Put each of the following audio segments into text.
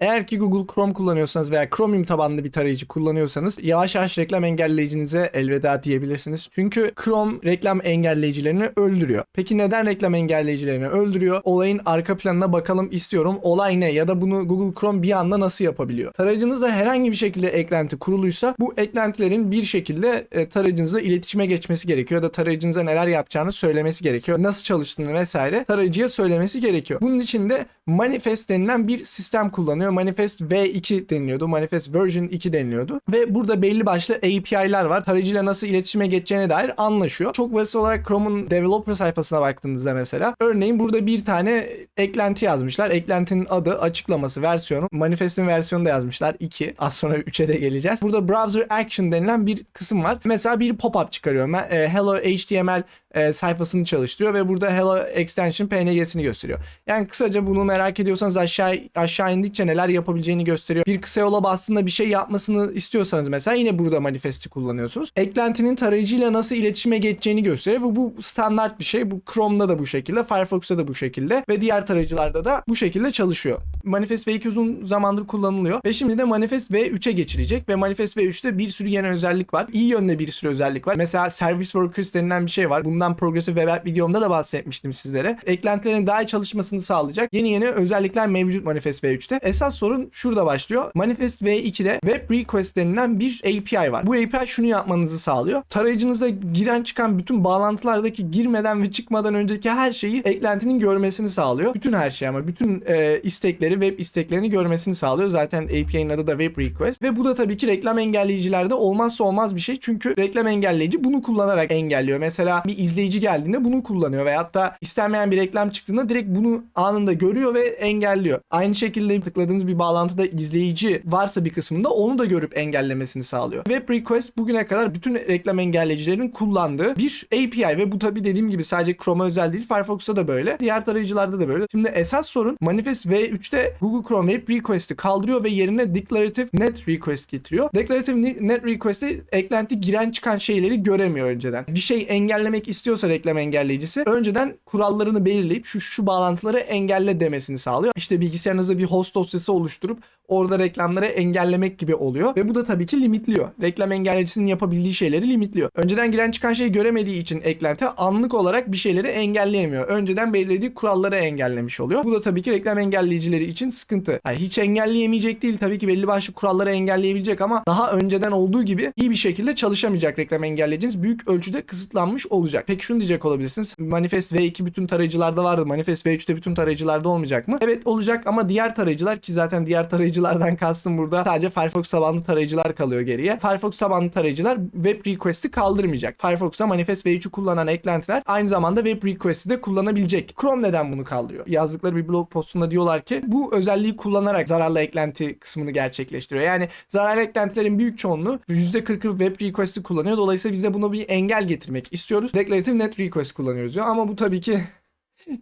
Eğer ki Google Chrome kullanıyorsanız veya Chromium tabanlı bir tarayıcı kullanıyorsanız yavaş yavaş reklam engelleyicinize elveda diyebilirsiniz. Çünkü Chrome reklam engelleyicilerini öldürüyor. Peki neden reklam engelleyicilerini öldürüyor? Olayın arka planına bakalım istiyorum. Olay ne? Ya da bunu Google Chrome bir anda nasıl yapabiliyor? Tarayıcınızda herhangi bir şekilde eklenti kuruluysa bu eklentilerin bir şekilde e, tarayıcınızla iletişime geçmesi gerekiyor ya da tarayıcınıza neler yapacağını söylemesi gerekiyor. Nasıl çalıştığını vesaire tarayıcıya söylemesi gerekiyor. Bunun için de Manifest denilen bir sistem kullanıyor. Manifest V2 deniliyordu. Manifest Version 2 deniliyordu. Ve burada belli başlı API'ler var. Tarayıcıyla nasıl iletişime geçeceğine dair anlaşıyor. Çok basit olarak Chrome'un developer sayfasına baktığınızda mesela örneğin burada bir tane eklenti yazmışlar. Eklentinin adı, açıklaması, versiyonu. Manifest'in versiyonu da yazmışlar. 2. Az sonra 3'e de geleceğiz. Burada browser action denilen bir kısım var. Mesela bir pop-up çıkarıyor. Ben, Hello HTML e, sayfasını çalıştırıyor ve burada Hello Extension PNG'sini gösteriyor. Yani kısaca bunu merak ediyorsanız aşağı aşağı indikçe neler yapabileceğini gösteriyor. Bir kısa yola bastığında bir şey yapmasını istiyorsanız mesela yine burada manifesti kullanıyorsunuz. Eklentinin tarayıcıyla nasıl iletişime geçeceğini gösteriyor ve bu standart bir şey. Bu Chrome'da da bu şekilde, Firefox'ta da bu şekilde ve diğer tarayıcılarda da bu şekilde çalışıyor. Manifest V2 uzun zamandır kullanılıyor ve şimdi de Manifest V3'e geçilecek ve Manifest V3'te bir sürü yeni özellik var. İyi yönde bir sürü özellik var. Mesela Service Workers denilen bir şey var. Bundan Progressive Web App videomda da bahsetmiştim sizlere. Eklentilerin daha iyi çalışmasını sağlayacak yeni yeni özellikler mevcut Manifest V3'te. Esas sorun şurada başlıyor. Manifest V2'de Web Request denilen bir API var. Bu API şunu yapmanızı sağlıyor. Tarayıcınızda giren çıkan bütün bağlantılardaki girmeden ve çıkmadan önceki her şeyi eklentinin görmesini sağlıyor. Bütün her şey ama bütün e, istekleri, web isteklerini görmesini sağlıyor. Zaten API'nin adı da Web Request ve bu da tabii ki reklam engelleyicilerde olmazsa olmaz bir şey. Çünkü reklam engelleyici bunu kullanarak engelliyor. Mesela bir izleyici geldiğinde bunu kullanıyor veyahut da istenmeyen bir reklam çıktığında direkt bunu anında görüyor ve engelliyor. Aynı şekilde tıkladığınız bir bağlantıda izleyici varsa bir kısmında onu da görüp engellemesini sağlıyor. Web Request bugüne kadar bütün reklam engelleyicilerin kullandığı bir API ve bu tabii dediğim gibi sadece Chrome'a özel değil Firefox'ta da böyle. Diğer tarayıcılarda da böyle. Şimdi esas sorun Manifest V3'te Google Chrome Web Request'i kaldırıyor ve yerine Declarative Net Request getiriyor. Declarative Net Request'te eklenti giren çıkan şeyleri göremiyor önceden. Bir şey engellemek istiyorsa reklam engelleyicisi önceden kurallarını belirleyip şu şu bağlantıları engelle demesini sağlıyor. İşte bilgisayarınızda bir host dosyası oluşturup orada reklamları engellemek gibi oluyor ve bu da tabii ki limitliyor. Reklam engelleyicisinin yapabildiği şeyleri limitliyor. Önceden giren çıkan şeyi göremediği için eklenti anlık olarak bir şeyleri engelleyemiyor. Önceden belirlediği kuralları engellemiş oluyor. Bu da tabii ki reklam engelleyicileri için sıkıntı. Yani hiç engelleyemeyecek değil tabii ki belli başlı kuralları engelleyebilecek ama daha önceden olduğu gibi iyi bir şekilde çalışamayacak reklam engelleyiciniz büyük ölçüde kısıtlanmış olacak. Peki şunu diyecek olabilirsiniz. Manifest V2 bütün tarayıcılarda vardı. Manifest V3'te bütün tarayıcılarda olmayacak mı? Evet olacak ama diğer tarayıcılar ki zaten diğer tarayıcılardan kastım burada sadece Firefox tabanlı tarayıcılar kalıyor geriye. Firefox tabanlı tarayıcılar Web Request'i kaldırmayacak. Firefox'ta Manifest V3'ü kullanan eklentiler aynı zamanda Web Request'i de kullanabilecek. Chrome neden bunu kaldırıyor? Yazdıkları bir blog postunda diyorlar ki bu özelliği kullanarak zararlı eklenti kısmını gerçekleştiriyor. Yani zararlı eklentilerin büyük çoğunluğu %40'ı Web Request'i kullanıyor. Dolayısıyla biz de buna bir engel getirmek istiyoruz. Declarative Net Request kullanıyoruz diyor. Ama bu tabii ki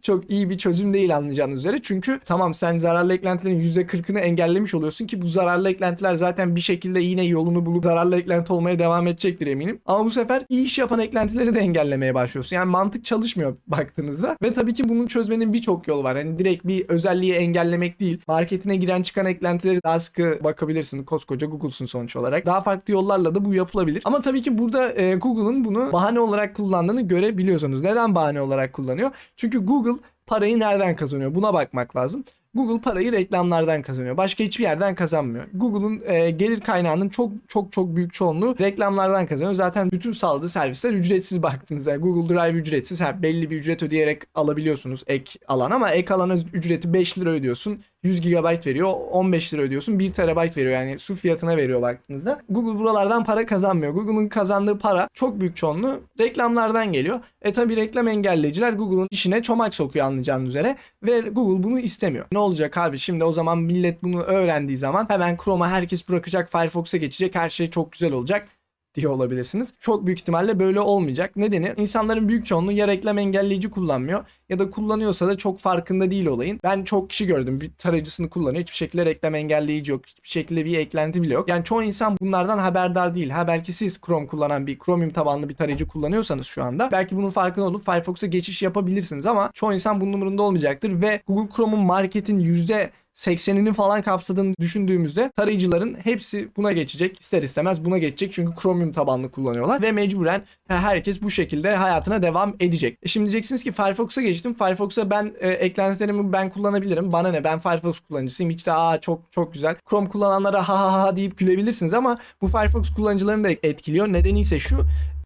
çok iyi bir çözüm değil anlayacağınız üzere. Çünkü tamam sen zararlı eklentilerin %40'ını engellemiş oluyorsun ki bu zararlı eklentiler zaten bir şekilde yine yolunu bulup zararlı eklenti olmaya devam edecektir eminim. Ama bu sefer iyi iş yapan eklentileri de engellemeye başlıyorsun. Yani mantık çalışmıyor baktığınızda. Ve tabii ki bunun çözmenin birçok yolu var. Hani direkt bir özelliği engellemek değil. Marketine giren çıkan eklentileri daha sıkı bakabilirsin. Koskoca Google'sun sonuç olarak. Daha farklı yollarla da bu yapılabilir. Ama tabii ki burada e, Google'ın bunu bahane olarak kullandığını görebiliyorsunuz. Neden bahane olarak kullanıyor? Çünkü Google parayı nereden kazanıyor? Buna bakmak lazım. Google parayı reklamlardan kazanıyor. Başka hiçbir yerden kazanmıyor. Google'un e, gelir kaynağının çok çok çok büyük çoğunluğu reklamlardan kazanıyor. Zaten bütün sağladığı servisler ücretsiz baktığınızda. Google Drive ücretsiz. Ha, belli bir ücret ödeyerek alabiliyorsunuz ek alan ama ek alan ücreti 5 lira ödüyorsun. 100 GB veriyor. 15 lira ödüyorsun. 1 TB veriyor. Yani su fiyatına veriyor baktığınızda. Google buralardan para kazanmıyor. Google'un kazandığı para çok büyük çoğunluğu reklamlardan geliyor. E tabi reklam engelleyiciler Google'un işine çomak sokuyor anlayacağınız üzere. Ve Google bunu istemiyor. Ne olacak abi şimdi o zaman millet bunu öğrendiği zaman hemen Chrome'a herkes bırakacak Firefox'a geçecek. Her şey çok güzel olacak diye olabilirsiniz. Çok büyük ihtimalle böyle olmayacak. Nedeni insanların büyük çoğunluğu ya reklam engelleyici kullanmıyor ya da kullanıyorsa da çok farkında değil olayın. Ben çok kişi gördüm bir tarayıcısını kullanıyor. Hiçbir şekilde reklam engelleyici yok. Hiçbir şekilde bir eklenti bile yok. Yani çoğu insan bunlardan haberdar değil. Ha belki siz Chrome kullanan bir Chromium tabanlı bir tarayıcı kullanıyorsanız şu anda belki bunun farkında olup Firefox'a geçiş yapabilirsiniz ama çoğu insan bunun umurunda olmayacaktır ve Google Chrome'un marketin yüzde %80'ini falan kapsadığını düşündüğümüzde tarayıcıların hepsi buna geçecek. İster istemez buna geçecek çünkü Chromium tabanlı kullanıyorlar ve mecburen herkes bu şekilde hayatına devam edecek. E şimdi diyeceksiniz ki Firefox'a geçtim. Firefox'a ben e, eklentilerimi ben kullanabilirim. Bana ne ben Firefox kullanıcısıyım. Hiç de aa çok çok güzel. Chrome kullananlara ha ha ha deyip gülebilirsiniz ama bu Firefox kullanıcılarını da etkiliyor. Nedeni ise şu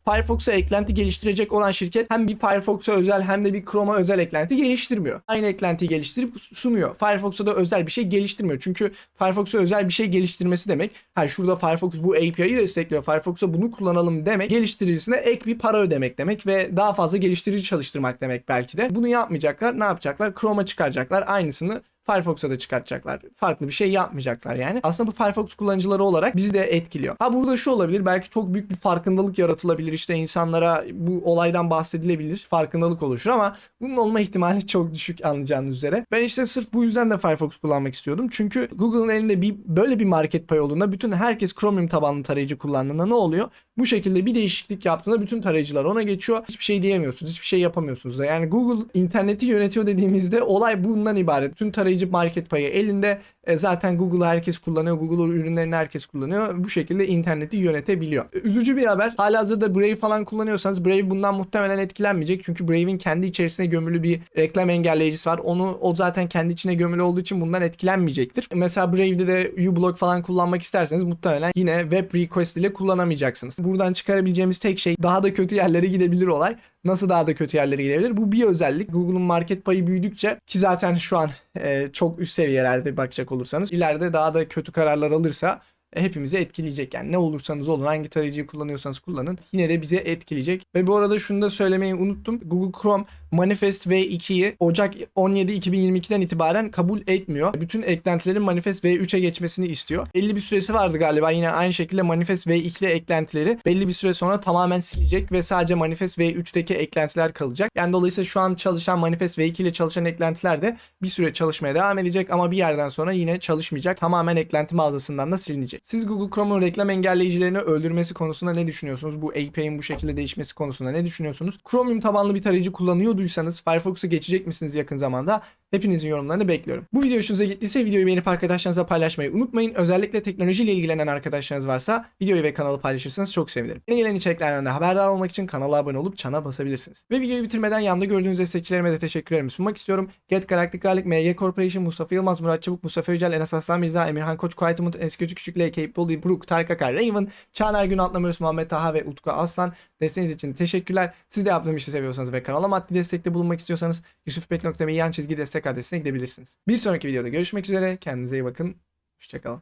Firefox'a eklenti geliştirecek olan şirket hem bir Firefox'a özel hem de bir Chrome'a özel eklenti geliştirmiyor. Aynı eklentiyi geliştirip sunuyor. Firefox'a da özel bir şey geliştirmiyor. Çünkü Firefox'a özel bir şey geliştirmesi demek. Ha şurada Firefox bu API'yi destekliyor. Firefox'a bunu kullanalım demek. Geliştiricisine ek bir para ödemek demek ve daha fazla geliştirici çalıştırmak demek belki de. Bunu yapmayacaklar. Ne yapacaklar? Chrome'a çıkaracaklar. Aynısını Firefox'a da çıkartacaklar. Farklı bir şey yapmayacaklar yani. Aslında bu Firefox kullanıcıları olarak bizi de etkiliyor. Ha burada şu olabilir. Belki çok büyük bir farkındalık yaratılabilir. İşte insanlara bu olaydan bahsedilebilir. Farkındalık oluşur ama bunun olma ihtimali çok düşük anlayacağınız üzere. Ben işte sırf bu yüzden de Firefox kullanmak istiyordum. Çünkü Google'ın elinde bir böyle bir market payı olduğunda bütün herkes Chromium tabanlı tarayıcı kullandığında ne oluyor? Bu şekilde bir değişiklik yaptığında bütün tarayıcılar ona geçiyor. Hiçbir şey diyemiyorsunuz. Hiçbir şey yapamıyorsunuz. Yani Google interneti yönetiyor dediğimizde olay bundan ibaret. Bütün tarayıcı market payı elinde. E, zaten Google'ı herkes kullanıyor. Google ürünlerini herkes kullanıyor. Bu şekilde interneti yönetebiliyor. E, Üzücü bir haber. Halihazırda Brave falan kullanıyorsanız Brave bundan muhtemelen etkilenmeyecek. Çünkü Brave'in kendi içerisine gömülü bir reklam engelleyicisi var. Onu o zaten kendi içine gömülü olduğu için bundan etkilenmeyecektir. Mesela Brave'de de uBlock falan kullanmak isterseniz muhtemelen yine web request ile kullanamayacaksınız. Buradan çıkarabileceğimiz tek şey daha da kötü yerlere gidebilir olay. Nasıl daha da kötü yerlere gidebilir? Bu bir özellik. Google'un market payı büyüdükçe ki zaten şu an e, çok üst seviyelerde bakacak olursanız ileride daha da kötü kararlar alırsa e, hepimizi etkileyecek. Yani ne olursanız olun hangi tarayıcıyı kullanıyorsanız kullanın yine de bize etkileyecek. Ve bu arada şunu da söylemeyi unuttum. Google Chrome Manifest V2'yi Ocak 17 2022'den itibaren kabul etmiyor. Bütün eklentilerin Manifest V3'e geçmesini istiyor. Belli bir süresi vardı galiba yine aynı şekilde Manifest V2'li eklentileri belli bir süre sonra tamamen silecek ve sadece Manifest V3'teki eklentiler kalacak. Yani dolayısıyla şu an çalışan Manifest V2 ile çalışan eklentiler de bir süre çalışmaya devam edecek ama bir yerden sonra yine çalışmayacak. Tamamen eklenti mağazasından da silinecek. Siz Google Chrome'un reklam engelleyicilerini öldürmesi konusunda ne düşünüyorsunuz? Bu API'nin bu şekilde değişmesi konusunda ne düşünüyorsunuz? Chromium tabanlı bir tarayıcı kullanıyorduysanız Firefox'a geçecek misiniz yakın zamanda? Hepinizin yorumlarını bekliyorum. Bu video hoşunuza gittiyse videoyu beğenip arkadaşlarınızla paylaşmayı unutmayın. Özellikle teknolojiyle ilgilenen arkadaşlarınız varsa videoyu ve kanalı paylaşırsanız çok sevinirim. Yeni gelen içeriklerden de haberdar olmak için kanala abone olup çana basabilirsiniz. Ve videoyu bitirmeden yanda gördüğünüz destekçilerime de teşekkürlerimi sunmak istiyorum. Get Galactic Garlic, MG Corporation, Mustafa Yılmaz, Murat Çabuk, Mustafa Yücel, Enes Aslan Mirza, Emirhan Koç, Kuayt Umut, Enes Göçük Küçük, L. Cape Bully, Brook, Tarık Akar, Raven, Çağner Gün Atlamıyoruz, Muhammed Taha ve Utku Aslan. Desteğiniz için teşekkürler. Siz de yaptığım işi seviyorsanız ve kanala maddi destekte bulunmak istiyorsanız yusufbek.me yan çizgi destek adresine gidebilirsiniz. Bir sonraki videoda görüşmek üzere. Kendinize iyi bakın. Hoşçakalın.